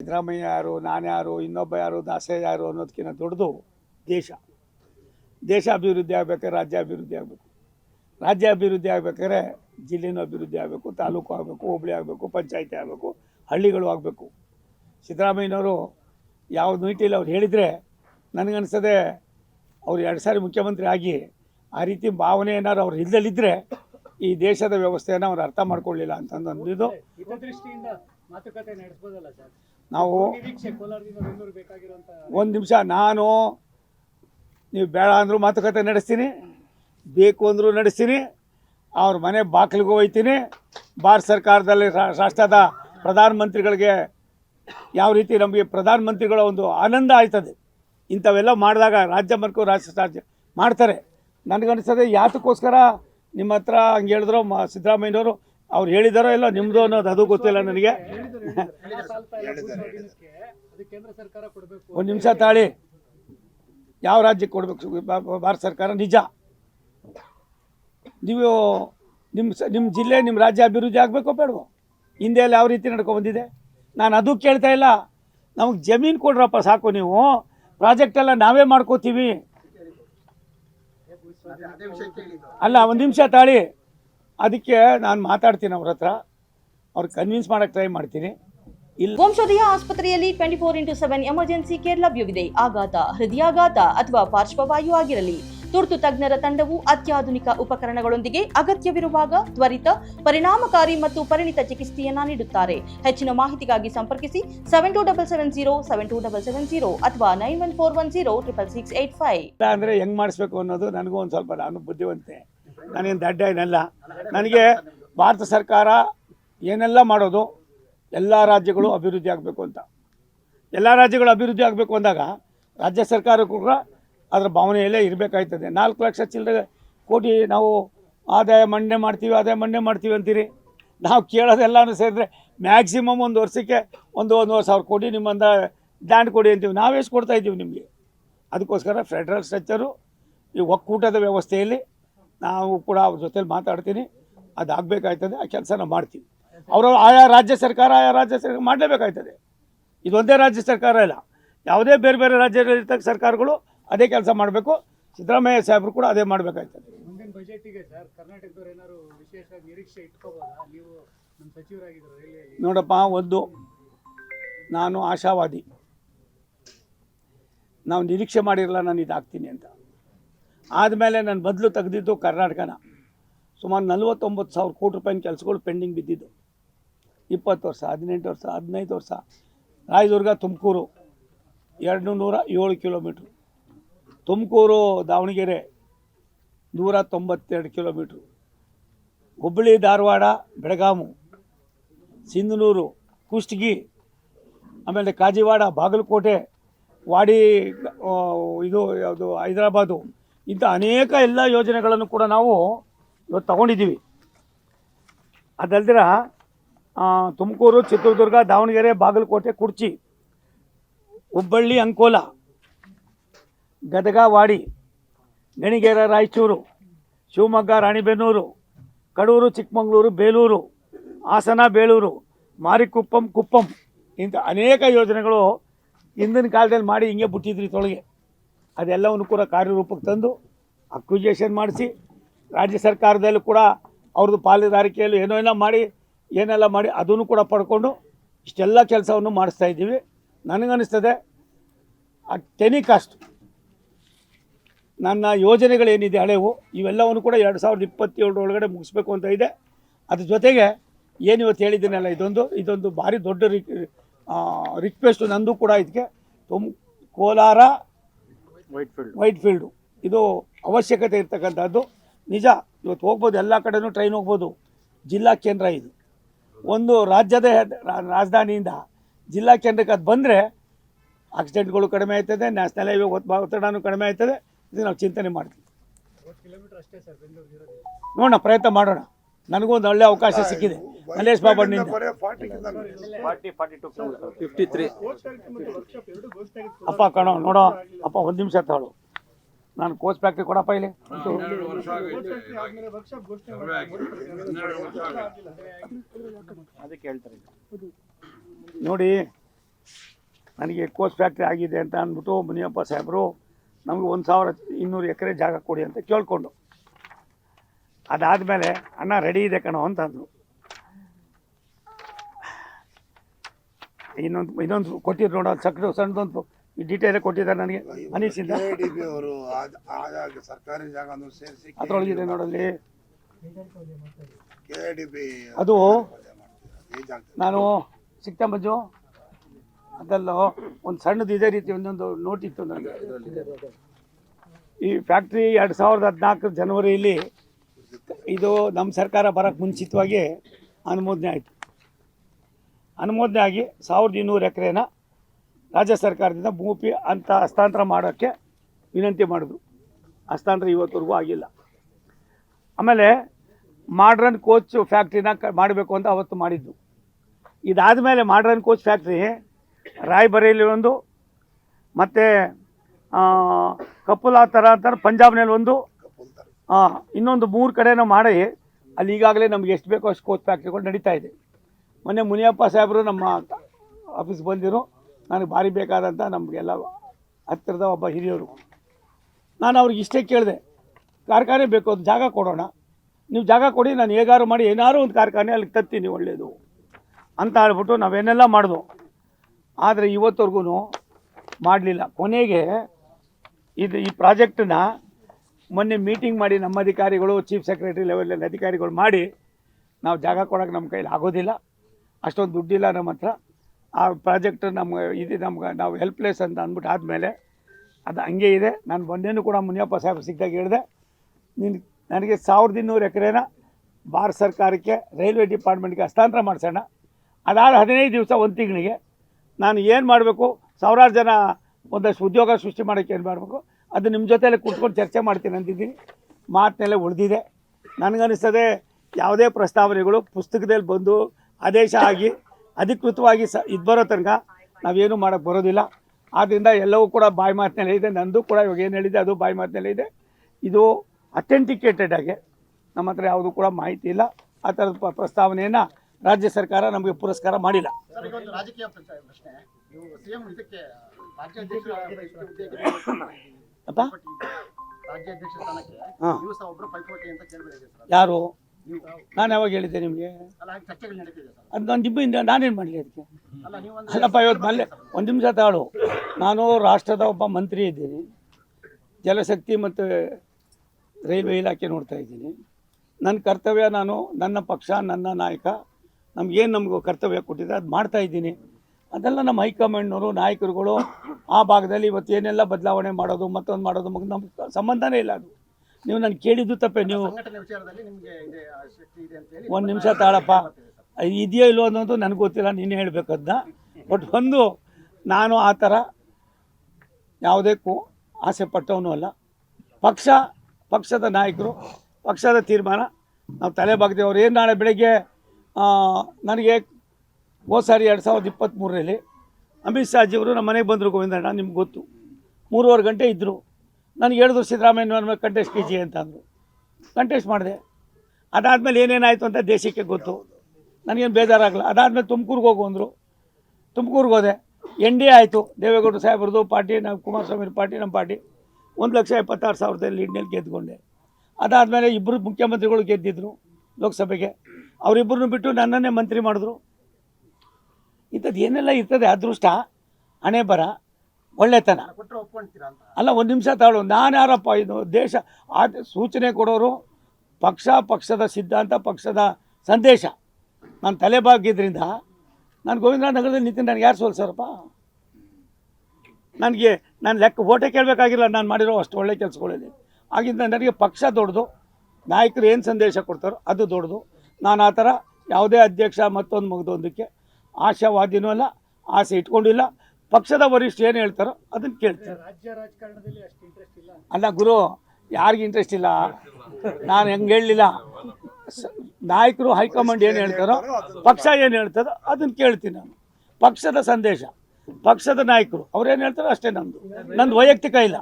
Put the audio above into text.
ಸಿದ್ದರಾಮಯ್ಯ ಯಾರು ನಾನು ಯಾರು ಇನ್ನೊಬ್ಬ ಯಾರು ದಾಸೆ ಯಾರು ಅನ್ನೋದಕ್ಕಿಂತ ದೊಡ್ಡದು ದೇಶ. ದೇಶ ಅಭಿವೃದ್ಧಿ ಆಗಬೇಕಾದ್ರೆ ರಾಜ್ಯ ಅಭಿವೃದ್ಧಿ ಆಗಬೇಕು. ರಾಜ್ಯ ಅಭಿವೃದ್ಧಿ ಆಗ್ಬೇಕಾದ್ರೆ ಜಿಲ್ಲೆನೂ ಅಭಿವೃದ್ಧಿ ಆಗಬೇಕು, ತಾಲೂಕು ಆಗಬೇಕು, ಹೋಬಳಿ ಆಗಬೇಕು, ಪಂಚಾಯಿತಿ ಆಗಬೇಕು, ಹಳ್ಳಿಗಳು ಆಗಬೇಕು. ಸಿದ್ದರಾಮಯ್ಯನವರು ಯಾವ ನೀತಿಯಲ್ಲಿ, ಅವ್ರು ಹೇಳಿದರೆ ನನಗನ್ಸದೆ ಅವ್ರು ಎರಡು ಸಾರಿ ಮುಖ್ಯಮಂತ್ರಿ ಆಗಿ ಆ ರೀತಿ ಭಾವನೆ ಏನಾದ್ರು ಅವ್ರು ಹಿಂದಲಿದ್ದರೆ ಈ ದೇಶದ ವ್ಯವಸ್ಥೆಯನ್ನು ಅವ್ರು ಅರ್ಥ ಮಾಡ್ಕೊಳ್ಳಿಲ್ಲ ಅಂತಂದು ಅಂದಿದ್ದು. ನಾವು ಒಂದು ನಿಮಿಷ, ನಾನು, ನೀವು ಬೇಡ ಅಂದರೂ ಮಾತುಕತೆ ನಡೆಸ್ತೀನಿ. ಬೇಕು ಅಂದರೂ ನಡೆಸ್ತೀನಿ. ಅವ್ರ ಮನೆ ಬಾಗಿಲಿಗೂ ಹೋಯ್ತೀನಿ. ಭಾರತ ಸರ್ಕಾರದಲ್ಲಿ ರಾಷ್ಟ್ರದ ಪ್ರಧಾನಮಂತ್ರಿಗಳಿಗೆ ಯಾವ ರೀತಿ ನಮಗೆ ಪ್ರಧಾನಮಂತ್ರಿಗಳ ಒಂದು ಆನಂದ ಆಯ್ತದೆ, ಇಂಥವೆಲ್ಲ ಮಾಡಿದಾಗ ರಾಜ್ಯ ಮರ್ಕು ರಾಷ್ಟ್ರ ರಾಜ್ಯ ಮಾಡ್ತಾರೆ. ನನಗನ್ನಿಸ್ತದೆ ಯಾತಕ್ಕೋಸ್ಕರ ನಿಮ್ಮ ಹತ್ರ ಹಂಗೆ ಹೇಳಿದ್ರು ಮ, ಸಿದ್ದರಾಮಯ್ಯನವರು ಅವ್ರು ಹೇಳಿದಾರೋ ಇಲ್ಲ ನಿಮ್ಮದು ಅನ್ನೋದು ಅದು ಗೊತ್ತಿಲ್ಲ ನನಗೆ. ಒಂದು ನಿಮಿಷ ತಾಳಿ. ಯಾವ ರಾಜ್ಯಕ್ಕೆ ಕೊಡಬೇಕು ಭಾರತ ಸರ್ಕಾರ? ನಿಜ. ನೀವು ನಿಮ್ಮ ನಿಮ್ಮ ಜಿಲ್ಲೆ ನಿಮ್ಮ ರಾಜ್ಯ ಅಭಿವೃದ್ಧಿ ಆಗಬೇಕೋ ಬೇಡವೋ? ಹಿಂದೆ ಎಲ್ಲ ಯಾವ ರೀತಿ ನಡ್ಕೊ ಬಂದಿದೆ? ನಾನು ಅದು ಕೇಳ್ತಾ ಇಲ್ಲ. ನಮಗೆ ಜಮೀನು ಕೊಡ್ರಪ್ಪ ಸಾಕು ನೀವು. ಪ್ರಾಜೆಕ್ಟ್ ಎಲ್ಲ ನಾವೇ ಮಾಡ್ಕೋತೀವಿ. ಅಲ್ಲ, ಒಂದು ನಿಮಿಷ ತಾಳಿ. ಅದಕ್ಕೆ ನಾನು ಮಾತಾಡ್ತೀನಿ ಅವ್ರ ಹತ್ರ. ಅವ್ರು ಕನ್ವಿನ್ಸ್ ಮಾಡೋಕ್ಕೆ ಟ್ರೈ ಮಾಡ್ತೀನಿ. ವಂಶೋದಯ ಆಸ್ಪತ್ರೆಯಲ್ಲಿ twenty four into seven emergency care ಲಭ್ಯವಿದೆ. ಆಘಾತ ಹೃದಯಾಘಾತ ಅಥವಾ ಪಾರ್ಶ್ವವಾಯು ಆಗಿರಲಿ. ತುರ್ತು ತಜ್ಞರ ತಂಡವು ಅತ್ಯಾಧುನಿಕ ಉಪಕರಣಗಳೊಂದಿಗೆ ಅಗತ್ಯವಿರುವಾಗ ತ್ವರಿತ ಪರಿಣಾಮಕಾರಿ ಮತ್ತು ಪರಿಣಿತ ಚಿಕಿತ್ಸೆಯನ್ನ ನೀಡುತ್ತಾರೆ. ಹೆಚ್ಚಿನ ಮಾಹಿತಿಗಾಗಿ ಸಂಪರ್ಕಿಸಿ seven two double seven zero seven two double seven zero ಅಥವಾ nine one four one zero triple six eight five ಅಂದ್ರೆ ಹೆಂಗ್ ಹೆಂಗೆ ಮಾಡಿಸ್ಬೇಕು ಅನ್ನೋದು ನನಗೂ ಒಂದು ಸ್ವಲ್ಪ ನಾನು ಬುದ್ಧಿವಂತೆ. ನಾನೇನು ದಡ್ಡ ಏನಲ್ಲ. ನನಗೆ ಭಾರತ ಸರ್ಕಾರ ಏನೆಲ್ಲ ಮಾಡೋದು ಎಲ್ಲ ರಾಜ್ಯಗಳು ಅಭಿವೃದ್ಧಿ ಆಗಬೇಕು ಅಂತ. ಎಲ್ಲ ರಾಜ್ಯಗಳು ಅಭಿವೃದ್ಧಿ ಆಗಬೇಕು ಅಂದಾಗ ರಾಜ್ಯ ಸರ್ಕಾರ ಕೂಡ ಅದರ ಭಾವನೆಯಲ್ಲೇ ಇರಬೇಕಾಯ್ತದೆ. ನಾಲ್ಕು ಲಕ್ಷ ಚಿಲ್ಲರೆ ಕೋಟಿ ನಾವು ಆದಾಯ ಮಂಡನೆ ಮಾಡ್ತೀವಿ, ಆದಾಯ ಮಂಡನೆ ಮಾಡ್ತೀವಿ ಅಂತೀರಿ. ನಾವು ಕೇಳೋದೆಲ್ಲನೂ ಸೇರಿದ್ರೆ ಮ್ಯಾಕ್ಸಿಮಮ್ ಒಂದು ವರ್ಷಕ್ಕೆ ಒಂದು ಒಂದೂವರೆ ಸಾವಿರ ಕೋಟಿ ನಿಮ್ಮಂದ ಲ್ಯಾಂಡ್ ಕೊಡಿ ಅಂತೀವಿ. ನಾವೆಷ್ಟು ಕೊಡ್ತಾ ಇದ್ದೀವಿ ನಿಮಗೆ? ಅದಕ್ಕೋಸ್ಕರ ಫೆಡ್ರಲ್ ಸ್ಟ್ರಕ್ಚರು ಈ ಒಕ್ಕೂಟದ ವ್ಯವಸ್ಥೆಯಲ್ಲಿ ನಾವು ಕೂಡ ಅವ್ರ ಜೊತೆಲಿ ಮಾತಾಡ್ತೀನಿ. ಅದು ಆಗಬೇಕಾಯ್ತದೆ ಆ ಕೆಲಸನ ಮಾಡ್ತೀವಿ. ಅವರು ಆಯಾ ರಾಜ್ಯ ಸರ್ಕಾರ ಆಯಾ ರಾಜ್ಯ ಸರ್ಕಾರ ಮಾಡಲೇಬೇಕಾಯ್ತದೆ. ಇದೊಂದೇ ರಾಜ್ಯ ಸರ್ಕಾರ ಇಲ್ಲ ಯಾವುದೇ ಬೇರೆ ಬೇರೆ ರಾಜ್ಯದಲ್ಲಿರ್ತಕ್ಕ ಸರ್ಕಾರಗಳು ಅದೇ ಕೆಲಸ ಮಾಡಬೇಕು. ಸಿದ್ದರಾಮಯ್ಯ ಸಾಹೇಬರು ಕೂಡ ಅದೇ ಮಾಡಬೇಕಾಯ್ತದೆ. ಮುಂದಿನ ಬಜೆಟ್ಗೆ ಸರ್ ಕರ್ನಾಟಕದವ್ರು ಏನಾದ್ರು ವಿಶೇಷ ನಿರೀಕ್ಷೆ ಇಟ್ಕೋಬೋದಾ? ನೀವು ನಮ್ಮ ಸಚಿವರಾಗಿದ್ರು ರೈಲ್ವೆಯಲ್ಲಿ ನೋಡಪ್ಪ ಒಂದು ನಾನು ಆಶಾವಾದಿ. ನಾವು ನಿರೀಕ್ಷೆ ಮಾಡಿರಲ್ಲ ನಾನು ಇದಾಗ್ತೀನಿ ಅಂತ. ಆದಮೇಲೆ ನಾನು ಬದಲು ತೆಗೆದಿದ್ದು ಕರ್ನಾಟಕನ. ಸುಮಾರು ನಲ್ವತ್ತೊಂಬತ್ತು ಸಾವಿರ ಕೋಟಿ ರೂಪಾಯಿನ ಕೆಲಸಗಳು ಪೆಂಡಿಂಗ್ ಬಿದ್ದಿದ್ದು. ಇಪ್ಪತ್ತು ವರ್ಷ, ಹದಿನೆಂಟು ವರ್ಷ, ಹದಿನೈದು ವರ್ಷ. ರಾಯದುರ್ಗ, ತುಮಕೂರು ಎರಡು ನೂರ ಏಳು ಕಿಲೋಮೀಟ್ರು. ತುಮಕೂರು, ದಾವಣಗೆರೆ ನೂರ ತೊಂಬತ್ತೆರಡು ಕಿಲೋಮೀಟ್ರು. ಹುಬ್ಬಳ್ಳಿ, ಧಾರವಾಡ, ಬೆಳಗಾಮು, ಸಿಂಧನೂರು, ಕುಷ್ಟಗಿ, ಆಮೇಲೆ ಕಾಜಿವಾಡ, ಬಾಗಲಕೋಟೆ, ವಾಡಿ ಇದು ಯಾವುದು, ಹೈದರಾಬಾದು ಇಂಥ ಅನೇಕ ಎಲ್ಲ ಯೋಜನೆಗಳನ್ನು ಕೂಡ ನಾವು ಇವತ್ತು ತಗೊಂಡಿದ್ದೀವಿ. ಅದಲ್ದಿರ ತುಮಕೂರು, ಚಿತ್ರದುರ್ಗ, ದಾವಣಗೆರೆ, ಬಾಗಲಕೋಟೆ ಕುರ್ಚಿ ಹುಬ್ಬಳ್ಳಿ, ಅಂಕೋಲ, ಗದಗವಾಡಿ, ಗಣಿಗೇರ, ರಾಯಚೂರು, ಶಿವಮೊಗ್ಗ, ರಾಣಿಬೆನ್ನೂರು, ಕಡೂರು, ಚಿಕ್ಕಮಗಳೂರು, ಬೇಲೂರು, ಹಾಸನ, ಬೇಲೂರು, ಮಾರಿಕುಪ್ಪಂ, ಕುಪ್ಪಂ, ಇಂಥ ಅನೇಕ ಯೋಜನೆಗಳು ಹಿಂದಿನ ಕಾಲದಲ್ಲಿ ಮಾಡಿ ಹಿಂಗೆ ಬಿಟ್ಟಿದ್ರಿ ತೊಳಗೆ. ಅದೆಲ್ಲವನ್ನು ಕೂಡ ಕಾರ್ಯರೂಪಕ್ಕೆ ತಂದು ಅಕ್ವಿಜೇಷನ್ ಮಾಡಿಸಿ ರಾಜ್ಯ ಸರ್ಕಾರದಲ್ಲೂ ಕೂಡ ಅವ್ರದ್ದು ಪಾಲುದಾರಿಕೆಯಲ್ಲಿ ಏನೋ ಏನೋ ಮಾಡಿ, ಏನೆಲ್ಲ ಮಾಡಿ ಅದನ್ನು ಕೂಡ ಪಡ್ಕೊಂಡು ಇಷ್ಟೆಲ್ಲ ಕೆಲಸವನ್ನು ಮಾಡಿಸ್ತಾ ಇದ್ದೀವಿ. ನನಗನ್ನಿಸ್ತದೆ, ಆ ಎನಿ ಕಾಸ್ಟ್ ನನ್ನ ಯೋಜನೆಗಳೇನಿದೆ ಹಳೆವು, ಇವೆಲ್ಲವನ್ನು ಕೂಡ ಎರಡು ಸಾವಿರದ ಇಪ್ಪತ್ತೇಳರ ಒಳಗಡೆ ಮುಗಿಸ್ಬೇಕು ಅಂತ ಇದೆ. ಅದ್ರ ಜೊತೆಗೆ ಏನು ಇವತ್ತು ಹೇಳಿದ್ದೀನಲ್ಲ, ಇದೊಂದು ಇದೊಂದು ಭಾರಿ ದೊಡ್ಡ ರಿಕ್ ರಿಕ್ವೆಸ್ಟು ನಂದು ಕೂಡ ಇದಕ್ಕೆ. ತುಮ್ Kolar Whitefield Whitefield ಇದು ಅವಶ್ಯಕತೆ ಇರ್ತಕ್ಕಂಥದ್ದು. ನಿಜ ಇವತ್ತು ಹೋಗ್ಬೋದು ಎಲ್ಲ ಕಡೆನೂ ಟ್ರೈನ್ ಹೋಗ್ಬೋದು. ಜಿಲ್ಲಾ ಕೇಂದ್ರ ಇದು. ಒಂದು ರಾಜ್ಯದ ರಾಜಧಾನಿಯಿಂದ ಜಿಲ್ಲಾ ಕೇಂದ್ರಕ್ಕೆ ಅದು ಬಂದರೆ ಆಕ್ಸಿಡೆಂಟ್ಗಳು ಕಡಿಮೆ ಆಯ್ತದೆ ನ್ಯಾಷನಲ್ ಹೈವೇ ಒತ್ತಡನೂ ಕಡಿಮೆ ಆಯ್ತದೆ. ಇದು ನಾವು ಚಿಂತನೆ ಮಾಡ್ತೀವಿ. ಅರವತ್ತು ಕಿಲೋಮೀಟರ್ ಅಷ್ಟೇ ಸರ್ ಬೆಂಗಳೂರು ನೋಡೋಣ ಪ್ರಯತ್ನ ಮಾಡೋಣ. ನನಗೂ ಒಂದು ಒಳ್ಳೆ ಅವಕಾಶ ಸಿಕ್ಕಿದೆ. Mallesh Babanna forty forty two fifty three ಅಪ್ಪ ಕಣೋ ನೋಡೋ ಅಪ್ಪ ಒಂದು ನಿಮಿಷ ತಾಳು ನಾನು ಕೋಚ್ ಫ್ಯಾಕ್ಟ್ರಿ ಕೊಡಪ್ಪ ಇಲ್ಲಿ? ಅದಕ್ಕೆ ಹೇಳ್ತಾರೆ ನೋಡಿ ನನಗೆ ಕೋಚ್ ಫ್ಯಾಕ್ಟ್ರಿ ಆಗಿದೆ ಅಂತ ಅಂದ್ಬಿಟ್ಟು ಮುನಿಯಪ್ಪ ಸಾಹೇಬರು ನಮಗೆ ಒಂದು ಸಾವಿರ ಇನ್ನೂರು ಎಕರೆ ಜಾಗ ಕೊಡಿ ಅಂತ ಕೇಳಿಕೊಂಡು. ಅದಾದಮೇಲೆ ಅಣ್ಣ ರೆಡಿ ಇದೆ ಕಣೋ ಅಂತ ಅಂದರು ಇನ್ನೊಂದು ಇನ್ನೊಂದು ಕೊಟ್ಟಿದ್ರು ನೋಡೋ ಸಕ್ಕರೆ ಸಣ್ಣದೊಂದು ಈ ಡೀಟೇಲ್ ಕೊಟ್ಟಿದ್ದಾರೆ ನನಗೆ. ಅನಿಸಿದ್ದ? ಅವರು ಸರ್ಕಾರಿ ಜಾಗ ಸೇರಿಸಿ ಅದರೊಳಗಿದೆ ನೋಡಲ್ಲಿ. ಅದು ನಾನು ಸಿಕ್ತಾ ಮಜ್ಜು ಅದಲ್ಲ ಒಂದು ಸಣ್ಣದು ಇದೇ ರೀತಿ ಒಂದೊಂದು ನೋಟಿತ್ತು ಇತ್ತು ನನಗೆ. ಈ ಫ್ಯಾಕ್ಟ್ರಿ ಎರಡು ಸಾವಿರದ ಹದಿನಾಲ್ಕು ಜನವರಿಯಲ್ಲಿ ಇದು ನಮ್ಮ ಸರ್ಕಾರ ಬರೋಕ್ಕೆ ಮುಂಚಿತವಾಗಿ ಅನುಮೋದನೆ ಆಯಿತು. ಅನುಮೋದನೆ ಆಗಿ ಸಾವಿರದ ಇನ್ನೂರು ಎಕರೆನ ರಾಜ್ಯ ಸರ್ಕಾರದಿಂದ ಭೂಮಿ ಅಂತ ಹಸ್ತಾಂತರ ಮಾಡೋಕ್ಕೆ ವಿನಂತಿ ಮಾಡಿದ್ರು. ಹಸ್ತಾಂತರ ಇವತ್ತವರೆಗೂ ಆಗಿಲ್ಲ. ಆಮೇಲೆ ಮಾಡ್ರನ್ ಕೋಚ್ ಫ್ಯಾಕ್ಟ್ರಿನ ಕ ಮಾಡಬೇಕು ಅಂತ ಅವತ್ತು ಮಾಡಿದ್ದು. ಇದಾದ ಮೇಲೆ ಮಾಡ್ರನ್ ಕೋಚ್ ಫ್ಯಾಕ್ಟ್ರಿ ರಾಯ್ಬರೇಲಿ ಒಂದು, ಮತ್ತು ಕಪುಲಾ ಥರ ಅಂತಾರೆ ಪಂಜಾಬ್ನಲ್ಲಿ ಒಂದು ಇನ್ನೊಂದು ಮೂರು ಕಡೆನೂ ಮಾಡಿ, ಅಲ್ಲಿ ಈಗಾಗಲೇ ನಮ್ಗೆ ಎಷ್ಟು ಬೇಕೋ ಅಷ್ಟು ಕೋತ್ ಫ್ಯಾಕ್ಟ್ರಿಗಳು ನಡೀತಾ ಇದೆ. ಮೊನ್ನೆ ಮುನಿಯಪ್ಪ ಸಾಹೇಬರು ನಮ್ಮ ಆಫೀಸ್ ಬಂದಿರು. ನನಗೆ ಭಾರಿ ಬೇಕಾದಂಥ ನಮಗೆಲ್ಲ ಹತ್ತಿರದ ಒಬ್ಬ ಹಿರಿಯವರು ನಾನು ಅವ್ರಿಗೆ ಇಷ್ಟೇ ಕೇಳಿದೆ, ಕಾರ್ಖಾನೆ ಬೇಕು, ಒಂದು ಜಾಗ ಕೊಡೋಣ. ನೀವು ಜಾಗ ಕೊಡಿ, ನಾನು ಹೇಗಾರು ಮಾಡಿ, ಏನಾದ್ರು ಒಂದು ಕಾರ್ಖಾನೆ ಅಲ್ಲಿಗೆ ತತ್ತೀನಿ ಒಳ್ಳೆಯದು ಅಂತ ಹೇಳ್ಬಿಟ್ಟು ನಾವೇನೆಲ್ಲ ಮಾಡಿದ್ವು ಆದರೆ ಇವತ್ತವರೆಗೂ ಮಾಡಲಿಲ್ಲ. ಕೊನೆಗೆ ಇದು ಈ ಪ್ರಾಜೆಕ್ಟನ್ನ ಮೊನ್ನೆ ಮೀಟಿಂಗ್ ಮಾಡಿ ನಮ್ಮ ಅಧಿಕಾರಿಗಳು ಚೀಫ್ ಸೆಕ್ರೆಟರಿ ಲೆವೆಲಲ್ಲಿ ಅಧಿಕಾರಿಗಳು ಮಾಡಿ, ನಾವು ಜಾಗ ಕೊಡೋಕೆ ನಮ್ಮ ಕೈಲಿ ಆಗೋದಿಲ್ಲ. ಅಷ್ಟೊಂದು ದುಡ್ಡಿಲ್ಲ ನಮ್ಮ ಹತ್ರ. ಆ ಪ್ರಾಜೆಕ್ಟ್ ನಮ್ಗೆ ಇದು ನಮ್ಗೆ ನಾವು ಹೆಲ್ಪ್ಲೆಸ್ ಅಂತ ಅಂದ್ಬಿಟ್ಟು ಆದಮೇಲೆ ಅದು ಹಂಗೆ ಇದೆ. ನಾನು ಮೊನ್ನೆನೂ ಕೂಡ ಮುನಿಯಪ್ಪ ಸಾಹೇಬ್ ಸಿಕ್ಕಿದಾಗ ಹೇಳಿದೆ, ನೀನು ನನಗೆ ಸಾವಿರದ ಇನ್ನೂರು ಎಕರೆನ ಭಾರತ ಸರ್ಕಾರಕ್ಕೆ, ರೈಲ್ವೆ ಡಿಪಾರ್ಟ್ಮೆಂಟ್ಗೆ ಹಸ್ತಾಂತರ ಮಾಡಿಸೋಣ. ಅದಾದ ಹದಿನೈದು ದಿವಸ ಒಂದು ತಿಂಗಳಿಗೆ ನಾನು ಏನು ಮಾಡಬೇಕು? ಸಾವಿರಾರು ಜನ ಒಂದಷ್ಟು ಉದ್ಯೋಗ ಸೃಷ್ಟಿ ಮಾಡೋಕ್ಕೆ ಏನು ಮಾಡಬೇಕು? ಅದು ನಿಮ್ಮ ಜೊತೆಲೆ ಕೂತ್ಕೊಂಡು ಚರ್ಚೆ ಮಾಡ್ತೀನಿ ಅಂತಿದ್ದೀನಿ. ಮಾತಿನೆಲ್ಲ ಉಳಿದಿದೆ. ನನಗನ್ನಿಸ್ತದೆ ಯಾವುದೇ ಪ್ರಸ್ತಾವನೆಗಳು ಪುಸ್ತಕದಲ್ಲಿ ಬಂದು ಆದೇಶ ಆಗಿ ಅಧಿಕೃತವಾಗಿ ಸ ಇದು ಬರೋ ತನಕ ನಾವೇನು ಮಾಡೋಕ್ಕೆ ಬರೋದಿಲ್ಲ. ಆದ್ದರಿಂದ ಎಲ್ಲವೂ ಕೂಡ ಬಾಯಿ ಮಾತಿನಲ್ಲೇ ಇದೆ. ನಂದು ಕೂಡ ಇವಾಗ ಏನು ಹೇಳಿದೆ ಅದು ಬಾಯಿ ಮಾತಿನಲ್ಲೇ ಇದೆ. ಇದು ಅಥೆಂಟಿಕೇಟೆಡ್ ಆಗಿ ನಮ್ಮ ಹತ್ರ ಯಾವುದೂ ಕೂಡ ಮಾಹಿತಿ ಇಲ್ಲ. ಆ ಥರದ ಪ- ಪ್ರಸ್ತಾವನೆಯನ್ನು ರಾಜ್ಯ ಸರ್ಕಾರ ನಮಗೆ ಪುರಸ್ಕಾರ ಮಾಡಿಲ್ಲ. ಸರ್ ಈಗ ಒಂದು ರಾಜಕೀಯ ಪ್ರಶ್ನೆ. ಅಪ್ಪ? ರಾಜ್ಯಾಧ್ಯಕ್ಷ ಸ್ಥಾನಕ್ಕೆ ಹಾ. ನೀವು ಸಹ ಒಬ್ಬರು ಪೈಪೋಟಿ ಅಂತ ಕೇಳ್ಬಿಟ್ಟಿದೆ ಸರ್. ಯಾರು? ನೀವು. ನಾನು ಯಾವಾಗ ಹೇಳಿದ್ದೆ ನಿಮಗೆ? ಅಲ್ಲ ಹಾಗೆ ಚರ್ಚೆಗಳು ನಡೀತಿದೆ ಸರ್. ಅದು ನನ್ನ ಜಿಬ್ಬಿಂದ ನಾನೇನು ಮಾಡಲಿ ಅದಕ್ಕೆ ಅಲ್ಲ ನೀವು ಒಂದು ಅಲ್ಲಪ್ಪ ಇವತ್ತು ಮಲ್ಲೆ ಒಂದು ನಿಮಿಷ ತಾಳು. ನಾನು ರಾಷ್ಟ್ರದ ಒಬ್ಬ ಮಂತ್ರಿ ಇದ್ದೀನಿ. ಜಲಶಕ್ತಿ ಮತ್ತು ರೈಲ್ವೆ ಇಲಾಖೆ ನೋಡ್ತಾ ಇದ್ದೀನಿ. ನನ್ನ ಕರ್ತವ್ಯ ನಾನು ನನ್ನ ಪಕ್ಷ ನನ್ನ ನಾಯಕ. ನಮಗೇನು ನಮಗೂ ಕರ್ತವ್ಯ ಕೊಟ್ಟಿದೆ ಅದು ಮಾಡ್ತಾ ಇದ್ದೀನಿ. ಅದೆಲ್ಲ ನಮ್ಮ ಹೈಕಮಾಂಡ್ನವರು ನಾಯಕರುಗಳು ಆ ಭಾಗದಲ್ಲಿ ಇವತ್ತು ಏನೆಲ್ಲ ಬದಲಾವಣೆ ಮಾಡೋದು ಮತ್ತೊಂದು ಮಾಡೋದು ಮಗ ನಮ್ಮ ಸಂಬಂಧನೇ ಇಲ್ಲ ಅದು. ನೀವು ನಾನು ಕೇಳಿದ್ದು ತಪ್ಪೆ ನೀವು ಒಂದು ನಿಮಿಷ ತಾಳಪ್ಪ. ಇದೆಯೋ ಇಲ್ಲೋ ಅನ್ನೋದು ನನಗೆ ಗೊತ್ತಿಲ್ಲ ನೀನು ಹೇಳಬೇಕು ಅದನ್ನ ಬಟ್ ಒಂದು ನಾನು ಆ ಥರ ಯಾವುದಕ್ಕೂ ಆಸೆ ಪಟ್ಟವನು ಅಲ್ಲ. ಪಕ್ಷ ಪಕ್ಷದ ನಾಯಕರು ಪಕ್ಷದ ತೀರ್ಮಾನ ನಾವು ತಲೆ ಬಾಗ್ದೇವ್ರು ಅವ್ರು ಏನು ನಾಳೆ ಬೆಳಗ್ಗೆ ನನಗೆ ಹೋದ ಸಾರಿ ಎರಡು ಸಾವಿರದ ಇಪ್ಪತ್ತ್ಮೂರರಲ್ಲಿ ಅಮಿತ್ ಶಾಜಿಯವರು ನಮ್ಮ ಮನೆಗೆ ಬಂದರು ಗೋವಿಂದಣ್ಣ, ನಿಮ್ಗೆ ಗೊತ್ತು. ಮೂರುವರೆ ಗಂಟೆ ಇದ್ದರು ನನಗೆ ಹೇಳಿದ್ರು, ಸಿದ್ದರಾಮಯ್ಯ ಮೇಲೆ ಕಂಟೆಸ್ಟ್ ಕೆ ಜಿ ಅಂತ ಅಂದರು. ಕಂಟೆಸ್ಟ್ ಮಾಡಿದೆ. ಅದಾದಮೇಲೆ ಏನೇನಾಯಿತು ಅಂತ ದೇಶಕ್ಕೆ ಗೊತ್ತು. ನನಗೇನು ಬೇಜಾರಾಗಲ್ಲ ಅದಾದಮೇಲೆ ತುಮಕೂರಿಗೆ ಹೋಗು ಅಂದರು. ತುಮಕೂರಿಗೆ ಹೋದೆ. ಎನ್ ಡಿ ಆಯಿತು. ದೇವೇಗೌಡರು ಸಾಹೇಬ್ರದ್ದು ಪಾರ್ಟಿ, ನಮ್ಮ ಕುಮಾರಸ್ವಾಮಿ ಪಾರ್ಟಿ, ನಮ್ಮ ಪಾರ್ಟಿ. ಒಂದು ಲಕ್ಷ ಎಪ್ಪತ್ತಾರು ಸಾವಿರದಲ್ಲಿ ಲೀಡ್ನಲ್ಲಿ ಗೆದ್ದುಕೊಂಡೆ. ಅದಾದಮೇಲೆ ಇಬ್ಬರು ಮುಖ್ಯಮಂತ್ರಿಗಳು ಗೆದ್ದಿದ್ರು ಲೋಕಸಭೆಗೆ. ಅವರಿಬ್ಬರನ್ನು ಬಿಟ್ಟು ನನ್ನನ್ನೇ ಮಂತ್ರಿ ಮಾಡಿದ್ರು. ಇಂಥದ್ದು ಏನೆಲ್ಲ ಇರ್ತದೆ ಅದೃಷ್ಟ ಹಣೆ ಬರ ಒಳ್ಳೆತನ ಅಲ್ಲ ಒಂದು ನಿಮಿಷ ತಾಳು ನಾನು ಯಾರಪ್ಪ ಇದು ದೇಶ ಆ ಸೂಚನೆ ಕೊಡೋರು ಪಕ್ಷ ಪಕ್ಷದ ಸಿದ್ಧಾಂತ ಪಕ್ಷದ ಸಂದೇಶ. ನಾನು ತಲೆ ಬಾಗಿದ್ರಿಂದ ನಾನು ಗೋವಿಂದರಾಜ ನಗರದಲ್ಲಿ ನಿಂತೀನಿ ನನಗೆ ಯಾರು ಸೋಲ್ಸಾರಪ್ಪ ನನಗೆ ನಾನು ಲೆಕ್ಕ ಓಟೆ ಕೇಳಬೇಕಾಗಿಲ್ಲ ನಾನು ಮಾಡಿರೋ ಅಷ್ಟು ಒಳ್ಳೆ ಕೆಲಸಗಳಲ್ಲಿ. ಆಗಿಂದ ನನಗೆ ಪಕ್ಷ ದೊಡ್ಡದು ನಾಯಕರು ಏನು ಸಂದೇಶ ಕೊಡ್ತಾರೋ ಅದು ದೊಡ್ಡದು. ನಾನು ಆ ಥರ ಯಾವುದೇ ಅಧ್ಯಕ್ಷ ಮತ್ತೊಂದು ಮಗದೊಂದಕ್ಕೆ ಆಶಾವಾದಿನೂ ಅಲ್ಲ ಆಸೆ ಇಟ್ಕೊಂಡಿಲ್ಲ. ಪಕ್ಷದ ವರಿಷ್ಠ ಏನು ಹೇಳ್ತಾರೋ ಅದನ್ನು ಕೇಳ್ತಾರೆ ರಾಜ್ಯ ರಾಜಕಾರಣದಲ್ಲಿ ಅಷ್ಟು ಇಂಟ್ರೆಸ್ಟ್ ಇಲ್ಲ. ಅಲ್ಲ ಗುರು ಯಾರಿಗೆ ಇಂಟ್ರೆಸ್ಟ್ ಇಲ್ಲ? ನಾನು ಹೆಂಗೆ ಹೇಳಲಿಲ್ಲ? ನಾಯಕರು ಹೈಕಮಾಂಡ್ ಏನು ಹೇಳ್ತಾರೋ ಪಕ್ಷ ಏನು ಹೇಳ್ತಾರೋ ಅದನ್ನು ಕೇಳ್ತೀನಿ ನಾನು. ಪಕ್ಷದ ಸಂದೇಶ ಪಕ್ಷದ ನಾಯಕರು ಅವ್ರೇನು ಹೇಳ್ತಾರೋ ಅಷ್ಟೇ ನಮ್ಮದು ನಂದು ವೈಯಕ್ತಿಕ ಇಲ್ಲ.